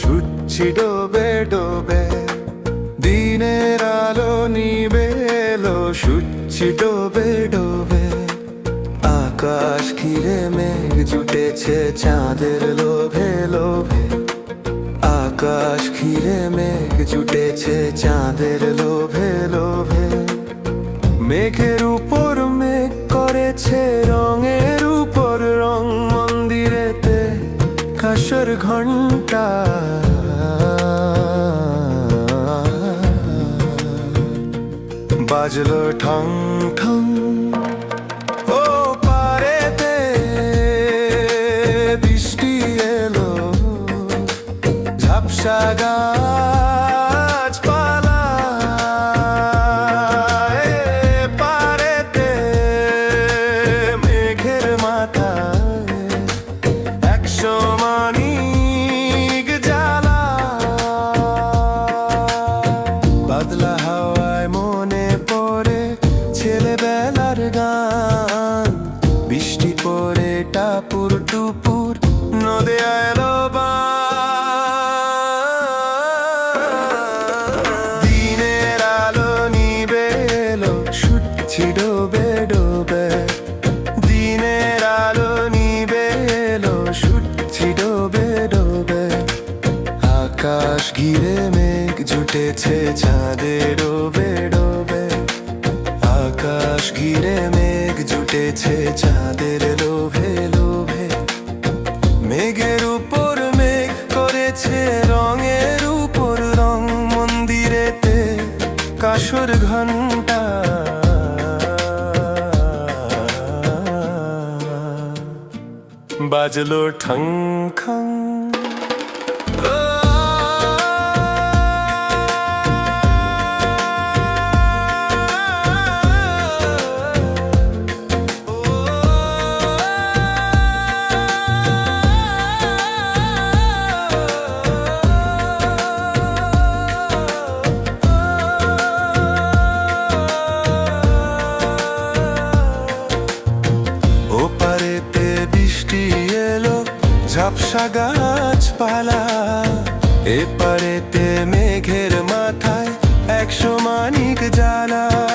সুচ্ছি ডোবে ডোবে, দিনের আলো নিবে এলো সুচ্ছি ডোবে ডোবে। আকাশ ঘিরে মেঘ জুটেছে চাঁদের লোভে লোভে, আকাশ ঘিরে মেঘ জুটেছে চাঁদের লোভে লোভে। মেঘের উপর কাশর ঘণ্টা। বাজলো ঠং ঠং। ও পারেতে বৃষ্টি এলো ঝাপসা গাছপালা গান। বৃষ্টি পড়ে টাপুর টুপুর, নদে এলো দিনের আলো নিবে এলো সুচ্ছি ডোবে ডোবে। দিনের আলো নিবে এলো সুচ্ছি ডোবে ডোবে। আকাশ ঘিরে মেঘ জুটেছে চাঁদে ডোবে ডোবে জুটেছে চাঁদের লোভে লোভে। মেঘের উপর মেঘ করেছে রঙের উপর রং মন্দিরেতে কাসর ঘণ্টা বাজলো ঠং খং ঝাপসা গাছপালা এ পারেতে মেঘের মাথায় একশো মানিক জ্বালা।